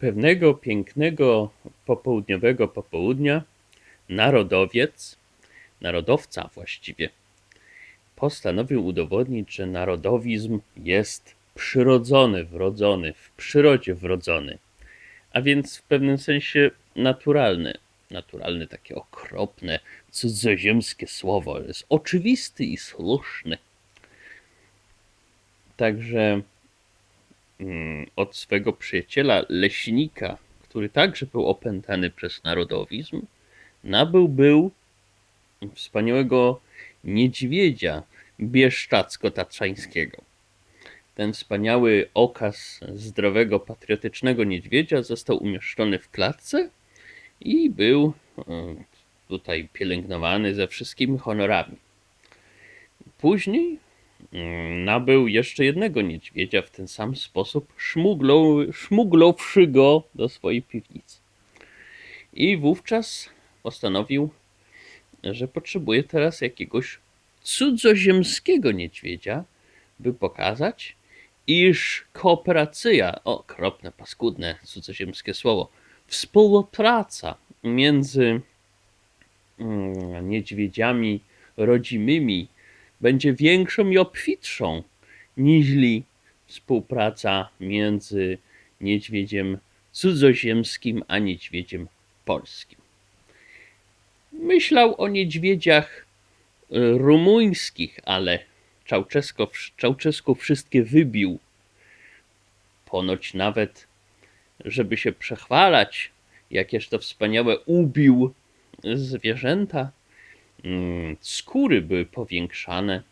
Pewnego pięknego popołudniowego popołudnia narodowiec, narodowca właściwie, postanowił udowodnić, że narodowizm jest przyrodzony, wrodzony, w przyrodzie wrodzony, a więc w pewnym sensie naturalny. Naturalny, takie okropne, cudzoziemskie słowo, jest oczywisty i słuszny. Także od swego przyjaciela leśnika, który także był opętany przez narodowizm, nabył był wspaniałego niedźwiedzia bieszczacko-tatrzańskiego. Ten wspaniały okaz zdrowego, patriotycznego niedźwiedzia został umieszczony w klatce i był e, tutaj pielęgnowany ze wszystkimi honorami. Później mm, nabył jeszcze jednego niedźwiedzia w ten sam sposób, szmuglą, szmugląwszy go do swojej piwnicy. I wówczas postanowił, że potrzebuje teraz jakiegoś cudzoziemskiego niedźwiedzia, by pokazać, iż kooperacja, okropne, paskudne cudzoziemskie słowo, współpraca między mm, niedźwiedziami rodzimymi będzie większą i obfitszą niźli współpraca między niedźwiedziem cudzoziemskim a niedźwiedziem polskim. Myślał o niedźwiedziach y, rumuńskich, ale Czałczesko, Czałczesku wszystkie wybił. Ponoć nawet, żeby się przechwalać, jakież to wspaniałe ubił zwierzęta. Mm, Skóry były powiększane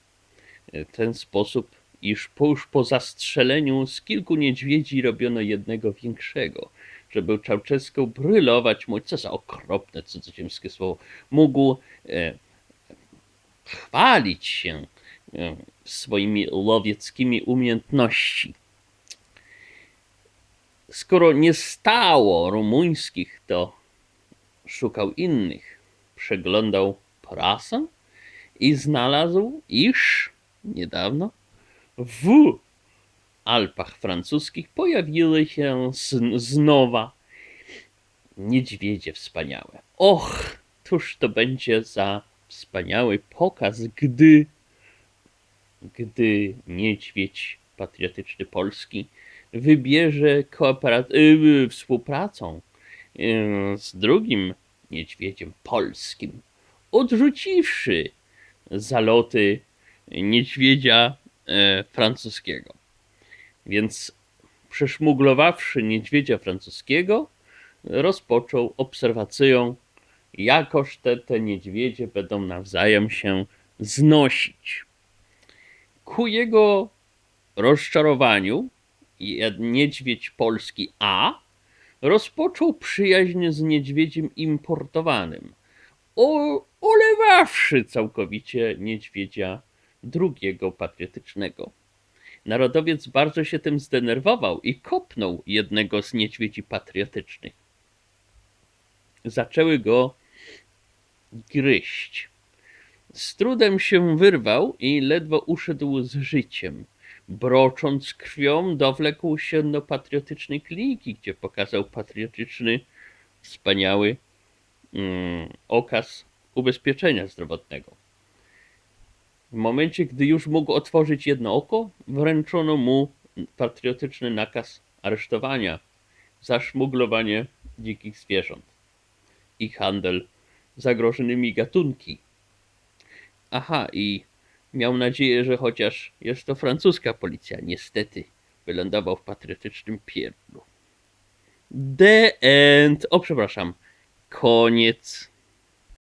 w ten sposób, iż po, już po zastrzeleniu z kilku niedźwiedzi robiono jednego większego, żeby Czałczeską brylować mu, co za okropne cudzoziemskie słowo, mógł e, chwalić się e, swoimi łowieckimi umiejętności. Skoro nie stało rumuńskich, to szukał innych. Przeglądał prasę i znalazł, iż niedawno w Alpach francuskich pojawiły się znowa niedźwiedzie wspaniałe. Och, cóż to będzie za wspaniały pokaz, gdy, gdy niedźwiedź patriotyczny polski wybierze kooperat- y, współpracą y, z drugim niedźwiedziem polskim, odrzuciwszy zaloty niedźwiedzia e, francuskiego. Więc przeszmuglowawszy niedźwiedzia francuskiego, rozpoczął obserwację, jakoż te, te niedźwiedzie będą nawzajem się znosić. Ku jego rozczarowaniu, niedźwiedź polski A rozpoczął przyjaźń z niedźwiedziem importowanym, olewawszy całkowicie niedźwiedzia drugiego patriotycznego. Narodowiec bardzo się tym zdenerwował i kopnął jednego z niedźwiedzi patriotycznych. Zaczęły go gryźć. Z trudem się wyrwał i ledwo uszedł z życiem. Brocząc krwią, dowlekł się do patriotycznej kliniki, gdzie pokazał patriotyczny, wspaniały okaz ubezpieczenia zdrowotnego. W momencie, gdy już mógł otworzyć jedno oko, wręczono mu patriotyczny nakaz aresztowania za szmuglowanie dzikich zwierząt i handel zagrożonymi gatunki. Aha, i miał nadzieję, że chociaż jest to francuska policja, niestety wylądował w patriotycznym pierdlu. The end. O, przepraszam. Koniec.